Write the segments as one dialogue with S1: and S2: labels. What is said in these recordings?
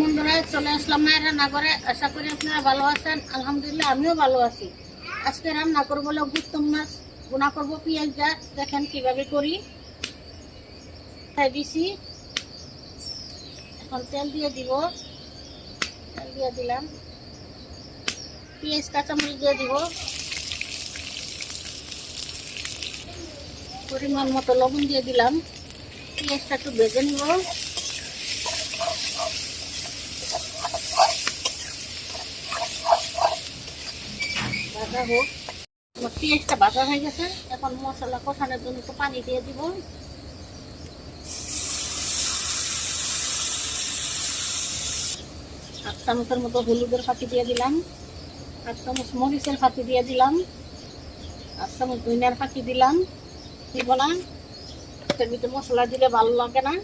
S1: বন্ধুরা, চলে আসলাম আশা করি আপনারা ভালো আছেন। আলহামদুলিল্লাহ, আমিও ভালো আছি। আজকে রান্না করব মাছ। গুণা করব পেঁয়াজ দা দেখেন কীভাবে করি। দিছি। এখন তেল দিয়ে দিব। তেল দিয়ে দিলাম। পেঁয়াজ, কাঁচামরিচ দিয়ে দিব। পরিমাণ মতো লবণ দিয়ে দিলাম। পেঁয়াজটা একটু ভেজে নিব। ভাজা হোক। আমার পেঁয়াজটা ভাজা হয়ে গেছে। এখন মশলা কষানোর জন্য একটু পানি দিয়ে দিব। আট চামচের মতো হলুদের ফাঁকি দিয়ে দিলাম। আট চামচ মরিচের ফাঁকি দিয়ে দিলাম। আট চামচ ধনিয়ার ফাঁকি দিলাম। দিব না। এর ভিতরে মশলা দিলে ভালো লাগে না।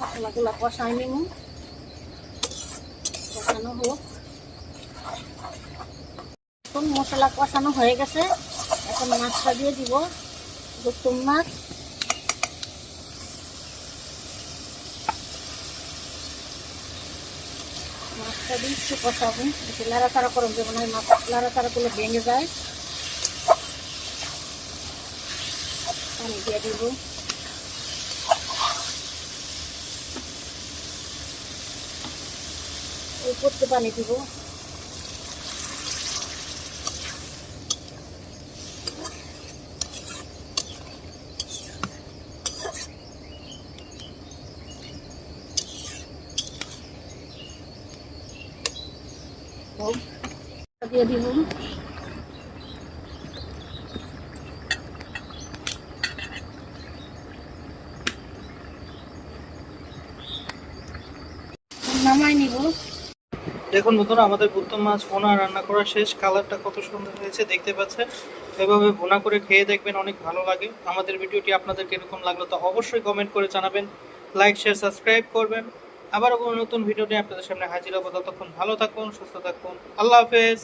S1: মশলাগুলো কষাই নিব কষানো হোক। এখন মশলা কষানো হয়ে গেছে। এখন মাছটা দিয়ে দিব গুতুম মাছ। মাছটা দিয়ে একটু কষাবো। বেশি লাড়াচাড়া করব যেমন হয় মাছ লাড়াচাড়া করলে ভেঙে যায়। পানি দিয়ে দিব। করতে পানি দিব।
S2: দেখুন বন্ধুরা, আমাদের গুত্তম মাছ ভোনা রান্না করা শেষ। কালারটা কত সুন্দর হয়েছে দেখতে পাচ্ছেন। এভাবে ভোনা করে খেয়ে দেখবেন অনেক ভালো লাগে। আমাদের ভিডিওটি আপনাদের কীরকম লাগল তা অবশ্যই কমেন্ট করে জানাবেন। লাইক শেয়ার সাবস্ক্রাইব করবেন। আবারও কোনো নতুন ভিডিও নিয়ে আপনাদের সামনে হাজির হব। ততক্ষণ ভালো থাকুন, সুস্থ থাকুন। আল্লাহ হাফেজ।